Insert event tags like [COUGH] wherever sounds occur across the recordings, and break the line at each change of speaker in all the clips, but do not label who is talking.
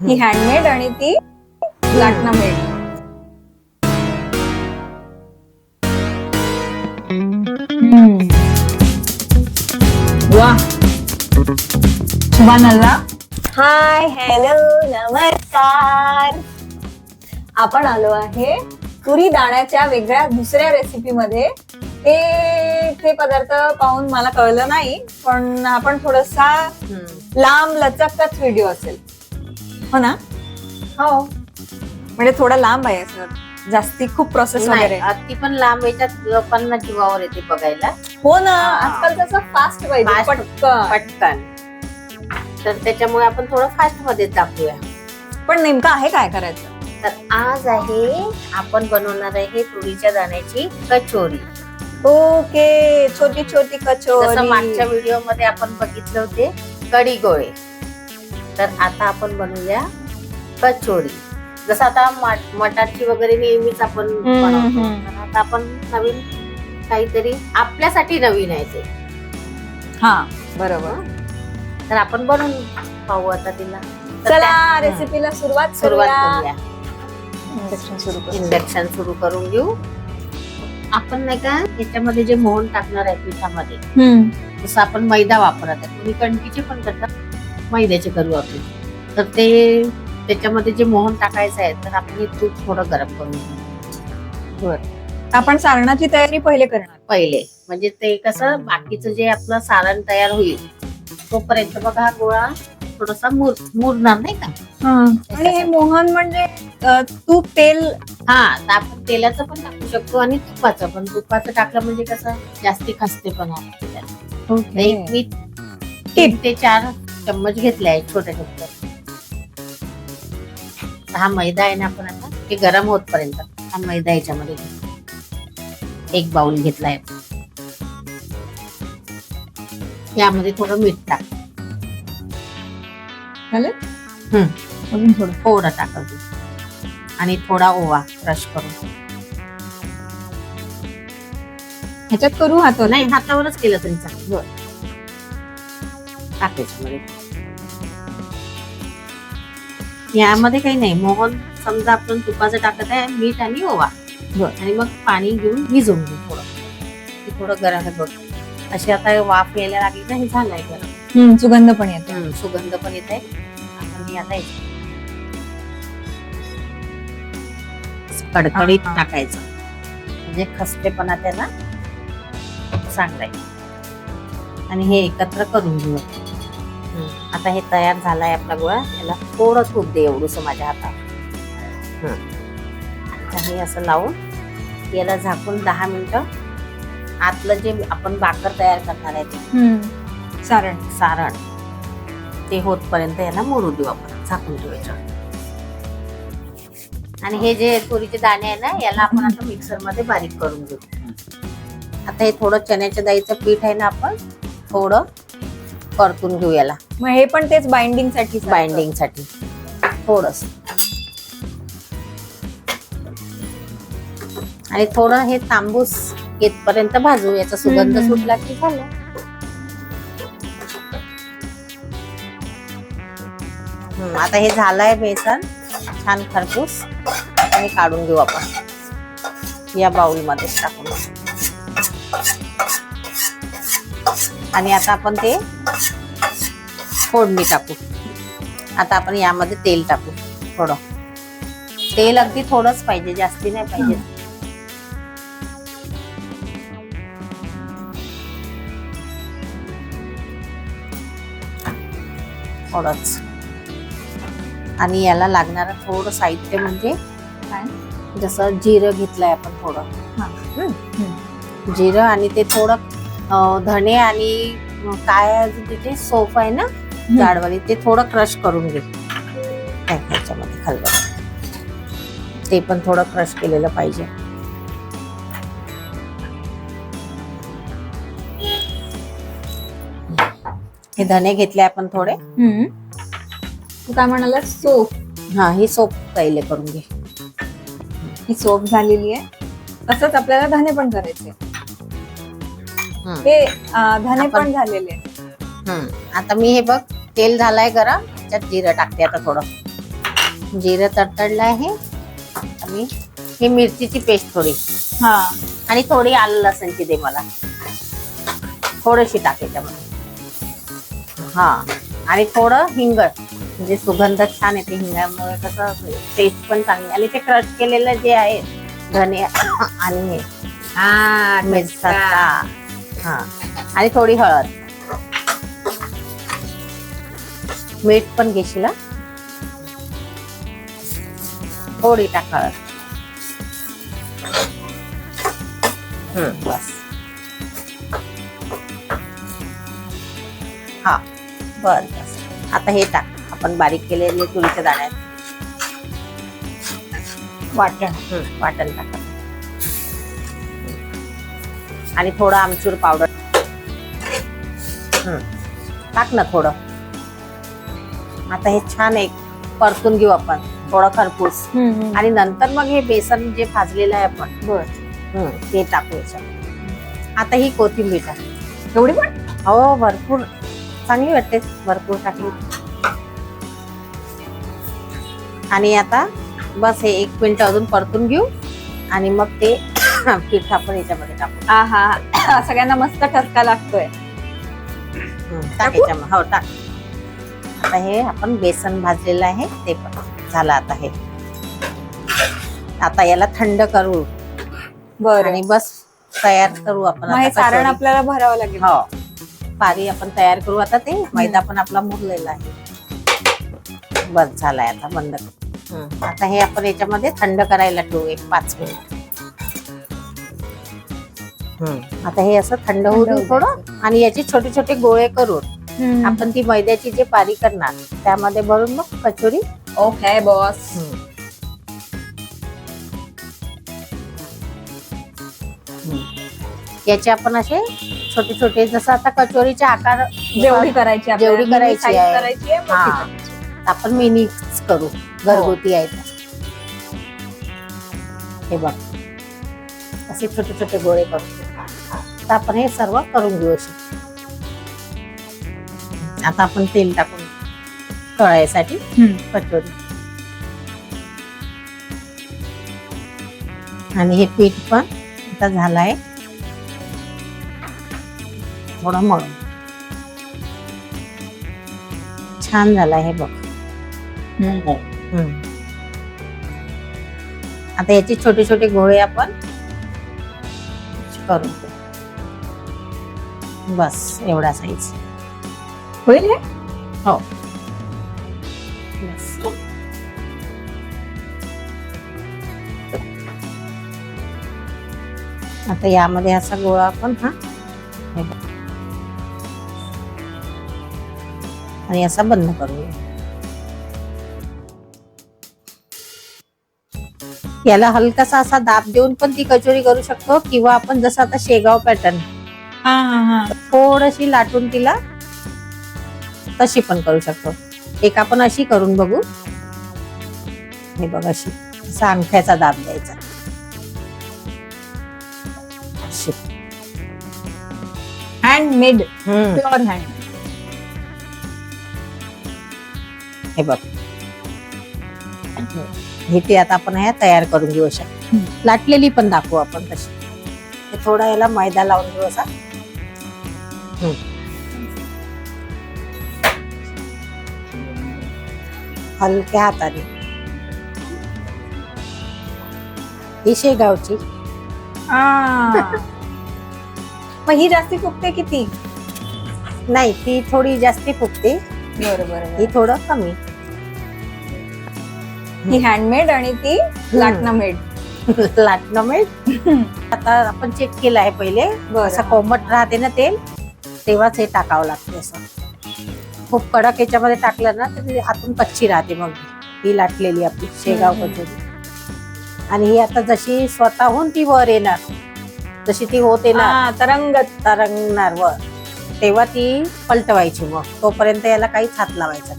ही handmade आणि ती लाटणं made वा. हाय हॅलो नमस्कार. आपण आलो आहे तुरी दाण्याच्या वेगळ्या दुसऱ्या रेसिपी मध्ये. ते ते पदार्थ पाहून मला कळलं नाही पण आपण थोडासा लांब लचकचाच व्हिडिओ असेल. हो ना?
हो.
म्हणजे थोडा लांब आहे सर जास्ती खूप प्रोसेस वगैरे.
नाही, अति पण लांब याच्यात लोकांना जीवावर येते बघायला.
हो ना. आजकाल तसं फास्ट पाहिजे
Fast.
पटकन.
पटकन. तर त्याच्यामुळे आपण थोडं फास्टमध्ये दाखवूया
पण नेमकं आहे काय करायचं?
तर आज आहे आपण बनवणार आहे तुरीच्या दाण्याची कचोरी.
ओके छोटी छोटी
जसं मागच्या
कचोरी
व्हिडिओमध्ये आपण बघितले होते कढी गोळे तर आता आपण बनवूया कचोरी जसं आता मट- मटारची वगैरे नेहमीच आपण बनवतो.
हम्म.
तर आता आपण नवीन काहीतरी आपल्यासाठी नवीन आहे ते.
हा बरोबर.
तर आपण बनवून पाहू आता तिला.
चला रेसिपीला सुरुवात
सुरुवात
करूया. सुरू.
इंडक्शन सुरू करून घेऊ. आपण नाही का याच्यामध्ये जे मोहन टाकणार आहे पिठामध्ये. जसं आपण मैदा वापरत आहे. तुम्ही कणकीचे पण करतात मैद्याचे करू आपण. तर ते त्याच्यामध्ये जे मोहन टाकायचं आहे तर आपण हे तूप थोडं गरम करून घेऊ
आपण सारणाची तयारी पहिले करणार.
पहिले. म्हणजे ते कसं बाकीचं जे आपलं सारण तयार होईल तोपर्यंत बघा हा गोळा थोडासा मुर मुरणार नाही का?
आणि हे मोहन म्हणजे तूप तेल?
हा आपण तेलाचं पण टाकू शकतो आणि तुपाचं पण. तुपाचं टाकलं म्हणजे कसं जास्ती खसते पण तीन ते चार चम्मच घेतले आहे छोटे छोटे तर हा मैदा आहे ना आपण आता ते गरम होतपर्यंत हा मैदा याच्यामध्ये. एक बाउल घेतलाय. यामध्ये थोडं मीठ टाक.
झालं
हम्म.
अजून थोडं.
आणि थोडा ओवा क्रश करून.
ह्याच्यात करू हातो
नाही हातावरच केलं तरी चालेल. टाकायचं मध्ये यामध्ये काही नाही. मोहन समजा आपण तुपाचं टाकत आहे मीठ आणि ओवा. आणि मग पाणी घेऊन भिजवून घेऊ थोडं. थोडं गरम आहे बघ. अशी आता वाफ यायला लागली ना हे झालंय गरम.
सुगंध पण येतो.
सुगंध पण येत. आहे हे आता कडकडीत. टाकायचं. म्हणजे खसतेपणा त्याला चांगला आणि हे एकत्र करून घेऊ आता हे तयार झालाय आपला गोळा. याला थोडं तूप दे एवढूस माझ्या हातात. आता हे असं लावून याला झाकून दहा मिनिटं आतलं जे आपण बाकर तयार करणार आहे ते.
सारण.
सारण. ते होतपर्यंत याला मोरू देऊ आपण. झाकून ठेवायचं. आणि हे जे तुरीचे दाणे आहे ना याला आपण आता मिक्सरमध्ये बारीक करून घेऊ. आता हे थोडं चण्याच्या डाळीचं पीठ आहे ना आपण थोडं परतून घेऊ याला
मग हे पण तेच
बाइंडिंगसाठी बाइंडिंगसाठी. थोडस. आणि थोडं हे तांबूस येतपर्यंत भाजू याचा सुगंध. सुटला की झालं. आता हे झालंय बेसन छान खरपूस. आणि काढून घेऊ आपण. या बाउलमध्ये टाकून. आणि आता आपण ते फोडणी टाकू. आता आपण यामध्ये तेल टाकू. थोडं. तेल अगदी थोडंच पाहिजे जास्ती नाही पाहिजे. थोडंच. आणि याला लागणारं थोडं साहित्य म्हणजे? जसं जिरं घेतलंय आपण थोडं. जिरं आणि ते थोडं धणे आणि काय अजून तिथे? सोप आहे ना? जाडवाली. ते थोडं क्रश करून घे. काय ह्याच्यामध्ये खाल्लं ते पण थोडं क्रश केलेलं पाहिजे. हे धने घेतले आपण थोडे.
हम्म. तू काय म्हणाला सोप
हा ही सोप कैले करून घे.
ही सोप झालेली आहे. तसंच आपल्याला धने पण करायचे हे अं, धने पण झालेले.
आता मी हे बघ तेल झालंय गरम त्याच्यात जिरं टाकते आता थोडं. जिरं तडतडलं आहे. आणि ही मिरचीची पेस्ट थोडी.
हा.
आणि थोडी आलं लसणची दे मला. थोडीशी टाक याच्यामध्ये. हा. आणि थोडं हिंग म्हणजे सुगंध छान येते हिंगामुळे कसं टेस्ट पण चांगली आणि ते क्रश केलेलं जे आहे धने आणि हे.
हा
मिरचा हा. आणि थोडी हळद. मीठ पण घेशील थोडी टाक हळद. हम्म, बस. हा बर बस. आता हे टाक. आपण बारीक केलेले तुरीच्या दाण्यात.
वाटण
वाटण टाका. आणि थोडं आमचूर पावडर. हम्म, टाक ना थोडं. आता हे छान एक परतून घेऊ आपण थोडं खरपूस. आणि नंतर मग हे बेसन जे भाजलेलं आहे आपण
बर.
ते टाकू याच्यात. आता ही कोथिंबीर टाक.
एवढी पण?
हो भरपूर. चांगली वाटते भरपूर टाकली आणि आता बस हे एक मिनिट अजून परतून घेऊ. आणि मग ते पीठ आपण याच्यामध्ये टाकू
हा हा. [COUGHS] सगळ्यांना मस्त ठसका लागतोय.
टाक याच्यामध्ये. हो टाक. आता हे आपण बेसन भाजलेलं आहे ते पण झालं आता हे. आता याला थंड करू.
बरं.
आणि बस तयार करू आपण
मग हे सारण
कचोरी.
आपल्याला भरावं लागेल.
हो. पारी आपण तयार करू आता ते. मैदा पण आपला मुरलेला आहे. बस झालाय आता बंद करू. आता हे आपण याच्यामध्ये थंड करायला ठेवू एक पाच मिनिट. आता हे असं थंड होऊ देऊ थोडं आणि याचे छोटे छोटे गोळे करून
आपण
ती मैद्याची जे पारी करणार त्यामध्ये भरून मग कचोरी
ओके बॉस
याचे आपण असे छोटे छोटे जसं आता कचोरीचे आकार
जेवढी करायची
जेवढी करायची आहे.
आहे,
हा. आपण मिनीच करू घरगुती आहे तर. हे बघ असे छोटे छोटे गोळे करू तर आपण हे सर्व करून घेऊ असे आता आपण तेल टाकून तळायसाठी. कचोरी आणि हे पीठ पण आता झालं आहे थोडं मळून छान झालं आहे बघ. आता याचे छोटे छोटे गोळे आपण करून घेऊ. बस एवढा साईज
होईल हे?
हो. बस. आता यामध्ये असा गोळा आपण हा. आणि असा बंद करूया. याला हलकासा असा दाब देऊन पण ती कचोरी करू शकतो किंवा आपण जसं आता शेगाव पॅटर्न थोडीशी लाटून तिला तशी पण करू शकतो. एक आपण अशी करून बघू. हे बघ अशी. असा अंगठ्याचा दाब द्यायचा.
हँडमेड. प्युअर हँड
हे बघ. हे ते आता आपण ह्या तयार करून घेऊ
हम्म.
लाटलेली पण दाखवू आपण तशी. थोडा याला मैदा लावून घेऊ असा. हलक्या हाताने. ही शेगावची.
मग ही जास्ती फुगते किती?
नाही ती थोडी जास्ती फुगते.
बरोबर
ही थोडं कमी.
ही हँडमेड आणि ती लाटणं मेड
लाटणं मिळत आता आपण चेक केलं आहे पहिले. असं कोमट राहते ना तेल. तेव्हाच हे टाकावं लागते असं. खूप कडक याच्यामध्ये टाकलं ना तर ती आतून कच्ची राहते मग. ही लाटलेली आपली शेगाव. कचोरी. आणि ही आता जशी स्वतःहून ती वर येणार जशी ती होते ना
हा, तरंगत.
तरंगणार वर तेव्हा ती पलटवायची मग. तोपर्यंत याला काहीच हात लावायचा.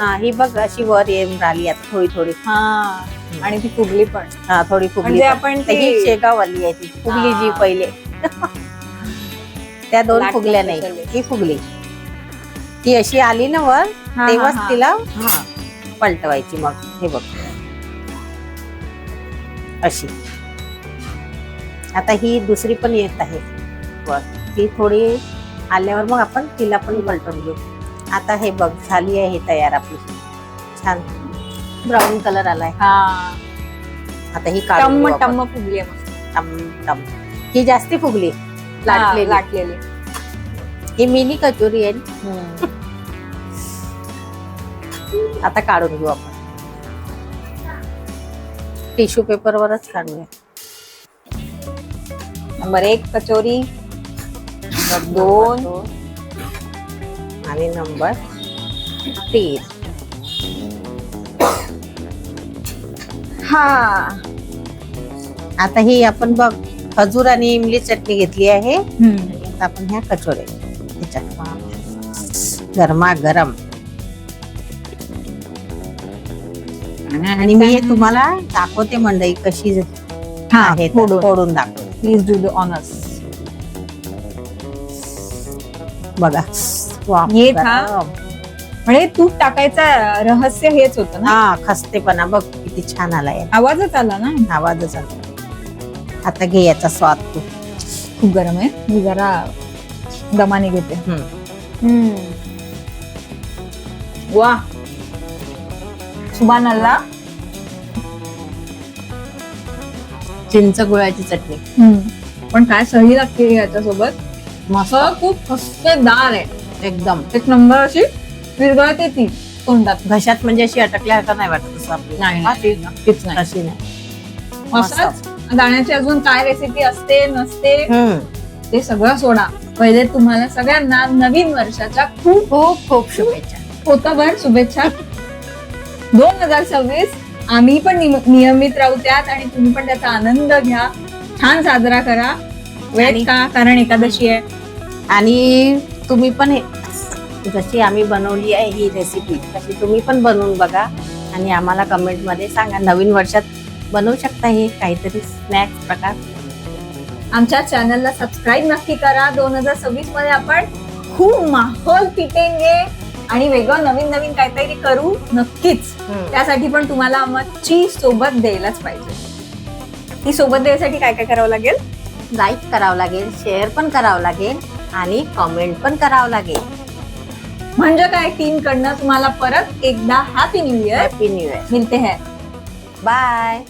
हा ही बघ अशी वर येऊन राहिली आता थोडी थोडी.
हा आणि ती फुगली पण.
हा थोडी फुगली
म्हणजे
पण.
आपण
ही
ती
शेगाव आली आहे ती. फुगली जी. पहिले. [LAUGHS] त्या दोन फुगल्या नाही. ही फुगली. ती अशी आली ना वर तेव्हाच. तिला हा. पलटवायची मग. हे बघ. अशी. आता ही दुसरी पण येत आहे वर. ती थोडी आल्यावर मग आपण तिला पण पलटून घेऊ. आता हे बघ झाली आहे ही तयार आपली. छान. ब्राऊन कलर आलाय.
हा.
आता ही काढून
टम्म फुगली.
टम टम ही जास्ती फुगली. लाटलेली.
लाटलेली.
ही मिनी कचोरी आहे. आता काढून घेऊ आपण. टिश्यू पेपर वरच काढूया.
नंबर एक कचोरी. नंबर दोन.
आणि नंबर तीन.
हा.
आता ही आपण बघ. खजूर आणि इमली चटणी घेतली आहे. आता आपण ह्या कचोऱ्या ह्याच्यात गरमा गरम आणि मी हे तुम्हाला दाखवते मंडई कशी
हा
आहे
फोडून.
दाखवते.
प्लीज डू द ऑनर्स
बघा.
ये था. म्हणजे तूप टाकायचं रहस्य हेच होतं ना?
हा खस्तेपणा. बघ किती छान आलाय.
आवाजच आला ना?
आवाजच आला. आता घे याचा स्वाद तू.
खूप गरम आहे? मी जरा दमाने घेते.
हम्म.
वा. सुबान अल्ला
चिंच गुळाची चटणी.
पण काय सही लागते याच्यासोबत? असं खूप खस्तेदार आहे.
एकदम.
एक नंबर अशी विरघळते ती तोंडात.
घशात म्हणजे अशी अटकल्यासारखं नाही वाटत असं आपली.
नाही,
हा,
नक्कीच नाही.
अशी नाही.
दाण्याची अजून काय रेसिपी असते नसते. ते सगळं सोडा. पहिले तुम्हाला सगळ्यांना नवीन वर्षाच्या खूप
खूप खूप शुभेच्छा.
पोताभर शुभेच्छा. दोन हजार सव्वीस आम्ही पण नियमित राहू त्यात आणि तुम्ही पण त्याचा आनंद घ्या. छान साजरा करा. वेळ का? कारण एकादशी आहे.
आणि तुम्ही पण जशी आम्ही बनवली आहे ही रेसिपी तशी तुम्ही पण बनवून बघा आणि आम्हाला कमेंटमध्ये सांगा. नवीन वर्षात बनवू शकता हे काहीतरी स्नॅक्स प्रकार.
आमच्या चॅनलला सबस्क्राईब नक्की करा. दोन हजार सव्वीसमध्ये आपण खूप माहोल पिटेंगे आणि वेगळं नवीन नवीन काहीतरी करू नक्कीच. त्यासाठी पण तुम्हाला आमची सोबत द्यायलाच पाहिजे. ती सोबत द्यायसाठी काय काय करावं लागेल?
लाईक करावं लागेल शेअर पण करावं लागेल आणि कमेंट पण करावं लागेल.
म्हणजे काय टीम कडनं तुम्हाला परत एकदा happy new year
happy new year
मिळते हैं.
बाय